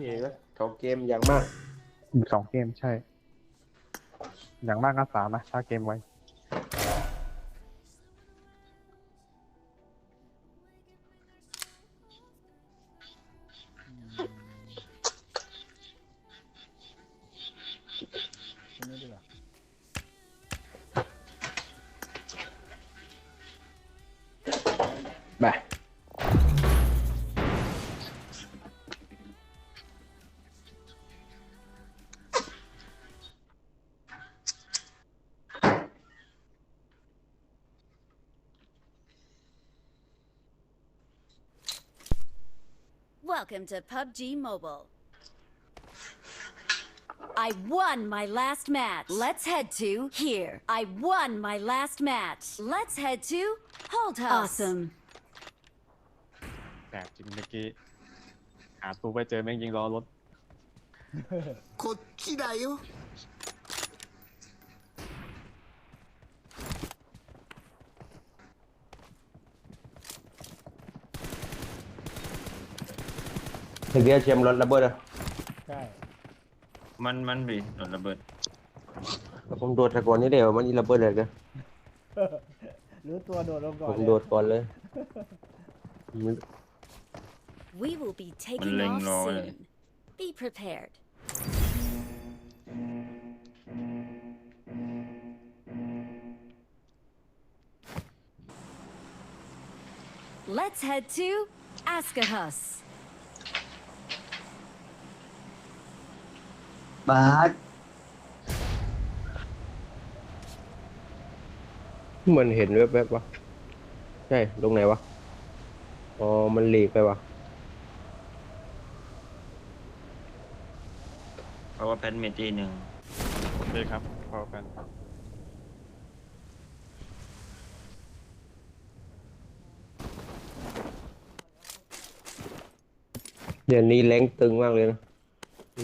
นี่นะเขาเกมอย่างมาก อีกสองเกมใช่ อย่างมากก็สามนะถ้าเกมไว้ Welcome to PUBG Mobile. I won my last match. Let's head to here. I won my last match. Let's head to Hold House. Awesome. แต่จริงเมื่อกี้หาตัวไปเจอแม่งยิงล้อรถ こっちだよ เมื่อกี้เชมรถระเบิดอะใช่มันมันบีโดนระเบิดแล้วผมโดดตะกอนนี่เดียวมันอีระเบิดเลยกันรู้ตัวโดดลงก่อผนมเลยโดดก่อนเลย We will be taking Maling off lo, soon. eh. Be prepared. Let's head to Askahus. บาสเหมือนเห็นแวบๆวะใช่ตรงไหนวะอ๋อมันหลีกไปวะเพราะว่าแพทมีตีหนึ่งโอเคครับพอกันเดี๋ยวนี้แรงตึงมากเลยนะ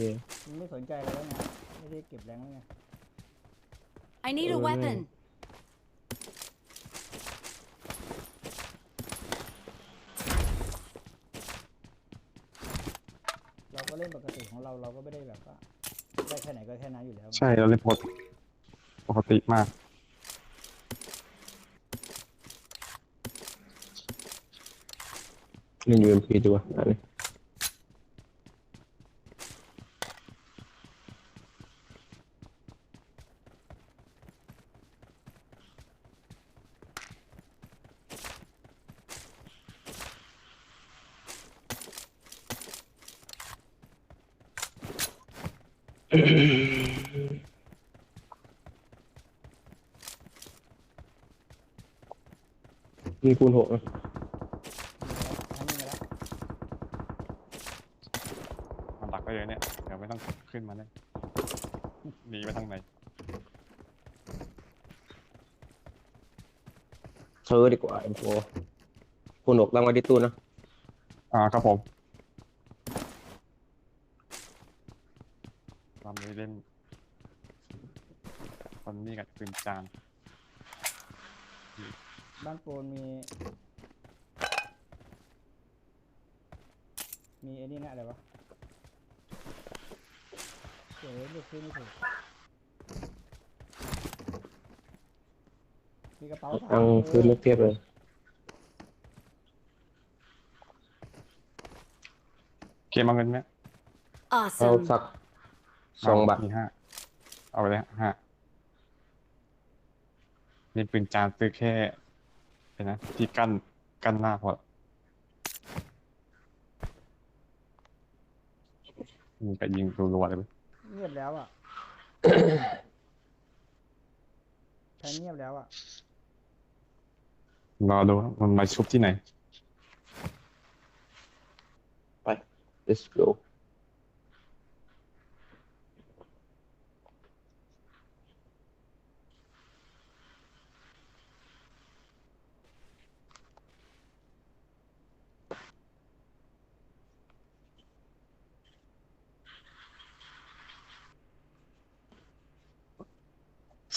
นี่ มันไม่สนใจอะไรแล้วไงไม่ได้เก็บแรงแล้วไง I need a Oh, no. weapon. เราก็เล่นปกติของเราเราก็ไม่ได้แบบว่าได้แค่ไหนก็แค่นั้นอยู่แล้วไงใช่เราเล่นปกติปกติมาก เล่น UMP ดีกว่าอันนี้ มีคูณหกนะอันนี้มาแล้วมันหลักก็เยอะเนี่ย เดี๋ยวไม่ต้องขึ้นมาเนี่ยหนีไปทางไหน ซื้อดีกว่าไอ้โฟคูณหกตั้งไว้ที่ตู้นะ อ่าครับผมลำนี้เล่นคนนี้กับ ปืนจานบ้านโปนมี มีไอ้นี่นะอะไรวะเดี๋ยวเรียกชื่อไม่ถูกมีกระเป๋าตั้งพื้นไม่เทียบเลย เกมเอาเงินไหมเอา Awesome. สักสองบาท มีห้าเอาไปเลยห้า นี่ปืนจานซื้อแค่เห็นนะที่กั้นกั้นหน้าพอมีไปยิงรัวๆเลยเว้ยเงียบแล้วอะใช้เงียบแล้วอะ รอดูว่ามันมาชุบที่ไหน let's go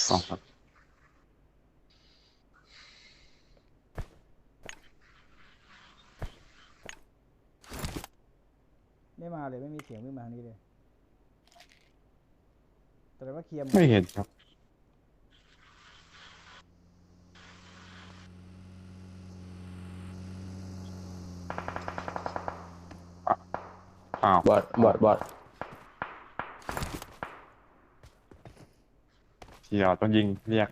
สองครับในไม่มาเลยไม่มีเสียงวิ่งมาทางนี้เลยแต่ว่าเคลียร์หมดไม่เห็นครับ อ้าว บอดบอดบอด เดี๋ยวต้องยิงเรียก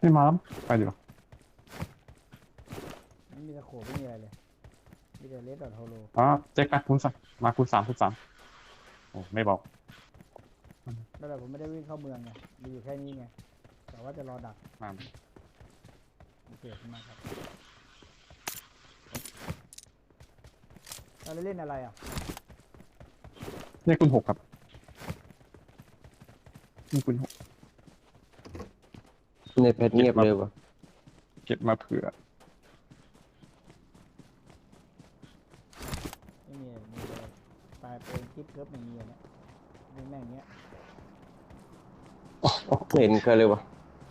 ไม่มาแล้วไปดีกว่าไม่มีตะโขบไม่มีอะไรเลยมีแต่เลสดอทโฮโล อ๋อเจ๊กนะคุณสามมาคุณสามคุณสามโอ้ไม่บอก นั่นแหละผมไม่ได้วิ่งเข้าเมืองไงมีอยู่แค่นี้ไง แต่ว่าจะรอดักมาโอเคขึ้นมาครับเราเล่นอะไรอะเรียกคุณหกครับ นี่คุณหกในแพทเงียบเลยวะเก็บมาเผื่อ ไม่มีอะไรมีเลยปลายเป็นคลิปเคิร์ฟไม่มีอะไรวิ่งแม่งเงี้ย ไม่เห็นใครเลยวะ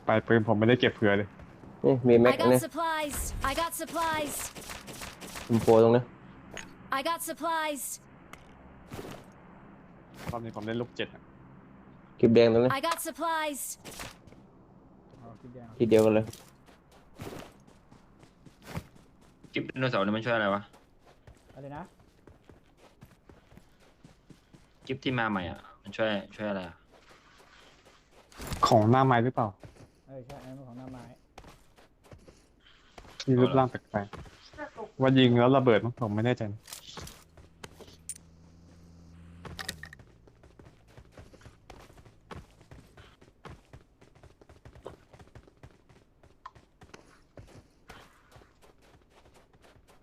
ไปปืนผมไม่ได้เก็บเผื่อเลย นี่มีแม็ก I เนี่ย got supplies. I got supplies. คุมโฟตรงนี้ I got supplies. รอบนี้ผมเล่นลูกเจ็ดอะคลิปแดงตรงนี้ I got supplies. เอาคลิปแดงทีเดียวกันเลย กิ๊บไดโนเสาร์นี่มันช่วยอะไรวะอะไรนะกิ๊บที่มาใหม่อะ มันช่วยช่วยอะไรอะ ของหน้าไม้หรือเปล่าเออใช่อันนั้นของหน้าไม้ที่รูปร่างแปลกๆว่ายิงแล้วระเบิดมั้งผมไม่แน่ใจนะ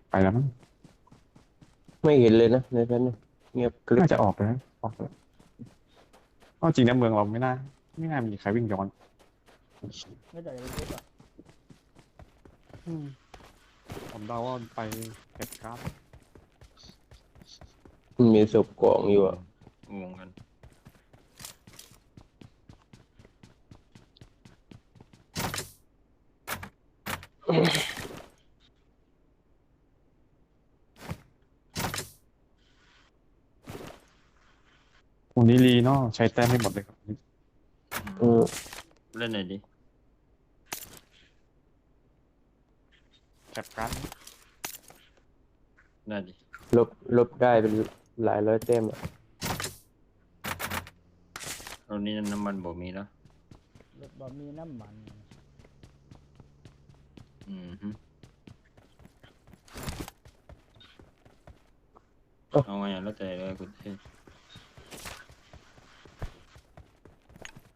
ไปแล้วมั้งไม่เห็นเลยนะในแพทเนี่ยเงียบกริบน่าจะออกไปแล้วออกไปแล้วเอาจริงนะเมืองเราไม่น่า ไม่น่ามีใครวิ่งย้อนไม่จ่ายไปคลิปอะผมเดาว่าไปเก็บการ์ดมีศพกองอยู่อะงงกันตรงนี้รีเนาะใช้แต้มให้หมดเลยครับ อืมเล่นหน่อยดิแคปการ์ดได้ดิลบลบได้เป็นหลายร้อยแต้มอะตอนนี้น้ำมันบ่มีแล้วรถบอมีน้ำมัน อืมฮึเอาไงอะแล้วแต่เลยคุณเทพ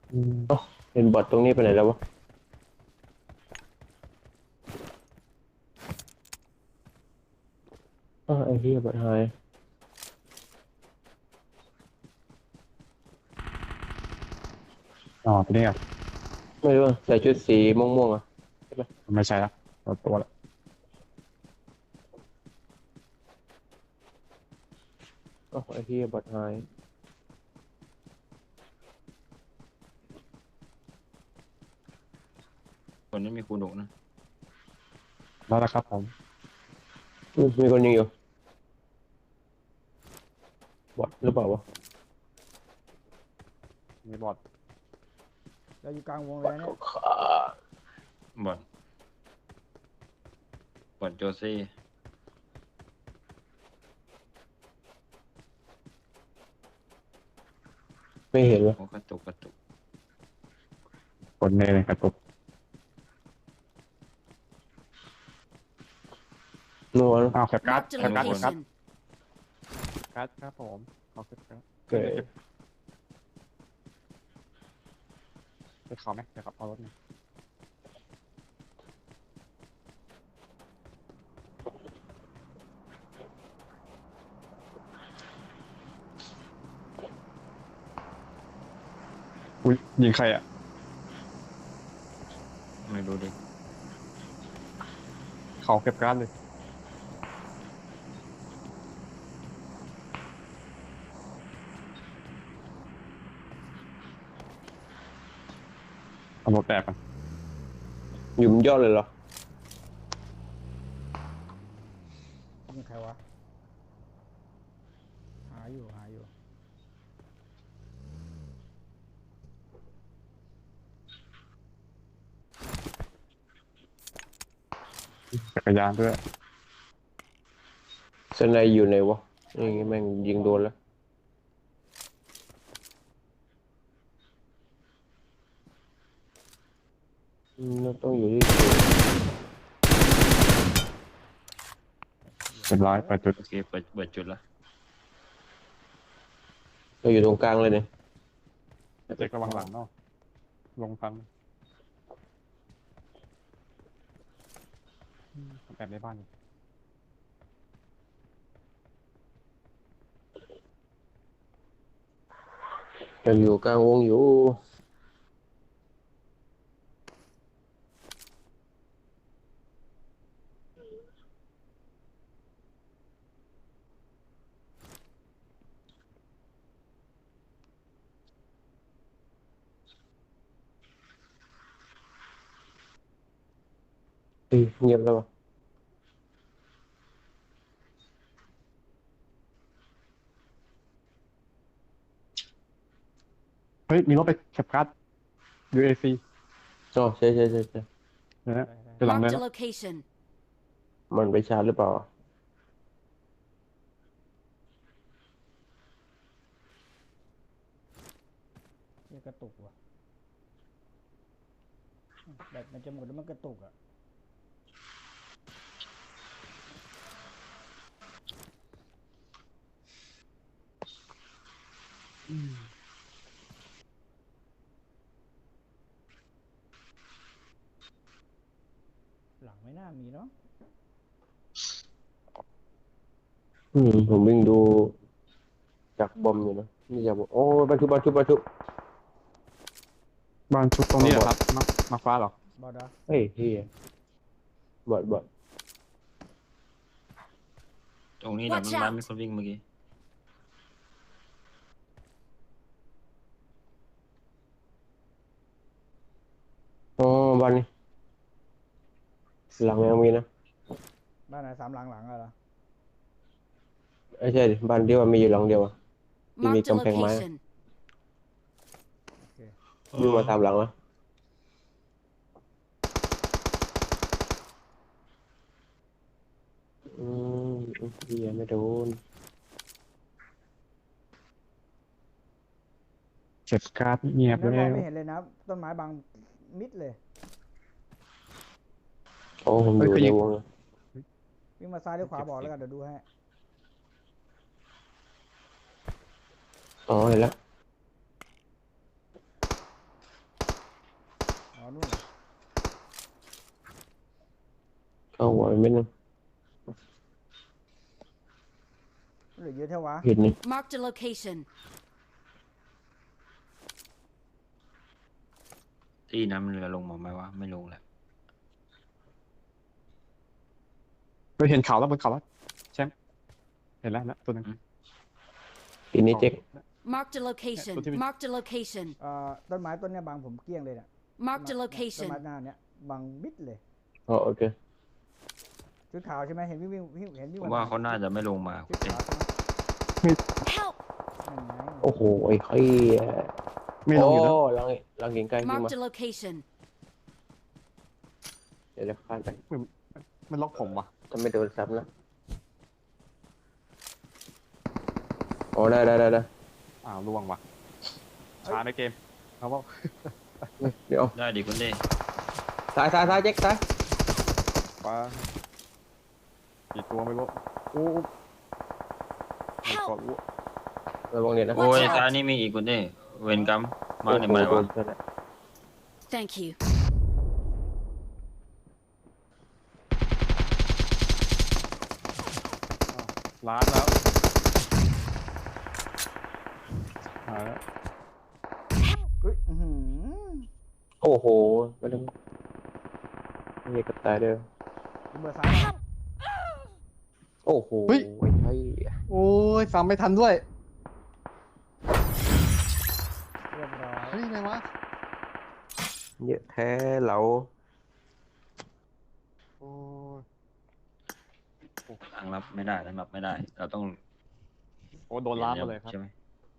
เห็นบอทตรงนี้ไปไหนแล้ววะอ้าวไอ้เหี้ยบอทหายอ๋อตัวนี้อะไม่รู้อะใส่ชุดสีม่วงๆอะไม่ใช่ละตัวตัวละอ้าวไอ้เหี้ยบอทหาย คนนี้มีคูณหกนะแล้วนะครับผมอืมมีคนยิงอยู่บอทหรือเปล่าวะมีบอร์ดเราอยู่กลางวงเลยนะเนี่ยขาบอดบอดโจซี่ไม่เห็นวะโอ้กระตุกกระตุกกดเนยเลยกระตุก นัวนะอ้าวแคปการ์ด Marked a แคปการ์ดแคปการ์ด location. การ์ดครับผมเอาแคปการ์ดเกิดไปเขาไหมเดี๋ยวขับเอารถหน่อยอุ้ยยิงใครอะ ไม่รู้ดิเขาเก็บการ์ดเลย เอารถแตกกันอยู่บนยอดเลยเหรอยิงใครวะ หาอยู่ หาอยู่ จักรยานด้วยสไนอยู่ไหนวะนี่ไงแม่งยิงโดนแล้ว มเราต้องอยู่ที่สูงเป็นร้อยเปิดจุดโอเคเปิดเปิดจุดละเราอยู่ตรงกลางเลยเนี่ยเจ๊กระวังหลังเนาะลงทันอืมแอบในบ้านอยู่เราอยู่กลางวงอยู่ เฮ้ยเงียบแล้ววะ เฮ้ยมีรถไปเก็บการ์ด UAC อ๋อใช่ใช่ใช่ใช่นะฮะไปหลังเลย Marked a นะ location. มันไปชาร์จหรือเปล่า เรียกกระตุกว่ะแบตมันจะหมดแล้วมันกระตุกอะ หลังไม่ น่ามีเนาะอืมผมวิ่งดู จากบอมอยู่นะนี่จากบอมโอ้ยบรรทุกบรรทุกบรรทุกบ้านชุดตรงนี้เหรอครับมามาฟ้าเหรอ บอดาเฮ้ยเฮียบอดบอดตรงนี้หลัง Watch ต้นไม้ out มีคนวิ่งเมื่อกี้ อ๋อบ้านนี้ หลังยังมีนะบ้านไหนสามหลังหลังอะเหรอไม่ใช่ดิบ้านที่ว่ามีอยู่หลังเดียวอะ Give me Marked a something, Maya. location. วิ่งมาตามหลังแล้วอืมเฮียไม่โดนเก็บการ์ดเงียบไม่มแล้องวไม่เห็นเลยนะ ต้นไม้บังมิดเลยโอ้ผมอยู่ในวงอะวิ่งมาซ้ายหรือขวาบอกแล้วกันเดี๋ยวดูให้อ๋อเห็นแล้วอ๋อนู่นเหรอเข้าหัวไปเม็ดนึงเหลือเยอะเท่าวะเห็นนี่ Marked a location. ที่น้ำเรือลงมาไหมวะ ไม่ลงแหละ ไปเห็นเขาแล้วบนเขาแล้วแชมป์เห็นแล้วนะตัวหนึงทีนี้เจ๊ก Marked a location. Continue. Marked a location. เอ่อต้นไม้ต้นเนี้ยบังผมเกลี้ยงเลยเนี่ย Marked a ต้น location. ไม้หน้าเนี้ยบังมิดเลยอ๋อโอเคชุดขาวใช่ไหมเห็นวิ่งวิ่งวิ่งเห็นวิ่งผมว่าเขาน่าจะไม่ลงมาชุดเต้ขาวใช่ไหม Help! นั่นไงโอ้โหไอ้เฮียไม่ลงอยู่แล้วโหลังหลังเก่งใกล้ขึ้นมา Marked a location. เดี๋ยวจะข้ามไปมันล็อกผมว่ะ ถ้าไม่โดนซ้ำนะโอ้ได้ได้ได้ได้อ้าวล่วงว่ะช้าในเกมเขาบอกเดี๋ยวได้ดิคุณเด้ซ้ายซ้ายซ้ายเจ๊กซ้ายว่ากี่ตัวไม่รู้โอ้ไม่กดรู้ระวังเนี่ยนะโอ้ย Watch out ซ้ายนี่มีอีกคุณเด้เวนกัมมาในไหมโอ้โหวะโดนซะแล้ว Thank you. ล้านแล้วหายแล้วเฮ้ยอื้อหือโอ้โหไม่ต้องเฮียกับตายเด้อเบอร์ซ้ายมาโอ้โหไอ้เหี้ยโอ้ยซ้ำไม่ทันด้วยเรียบร้อยเฮ้ยไงวะ เยอะแท้เรา โอ้ย ทางรับไม่ได้ทางรับไม่ได้ เราต้องโอ้โดนล้างมาเลยครับ ใช่ไหม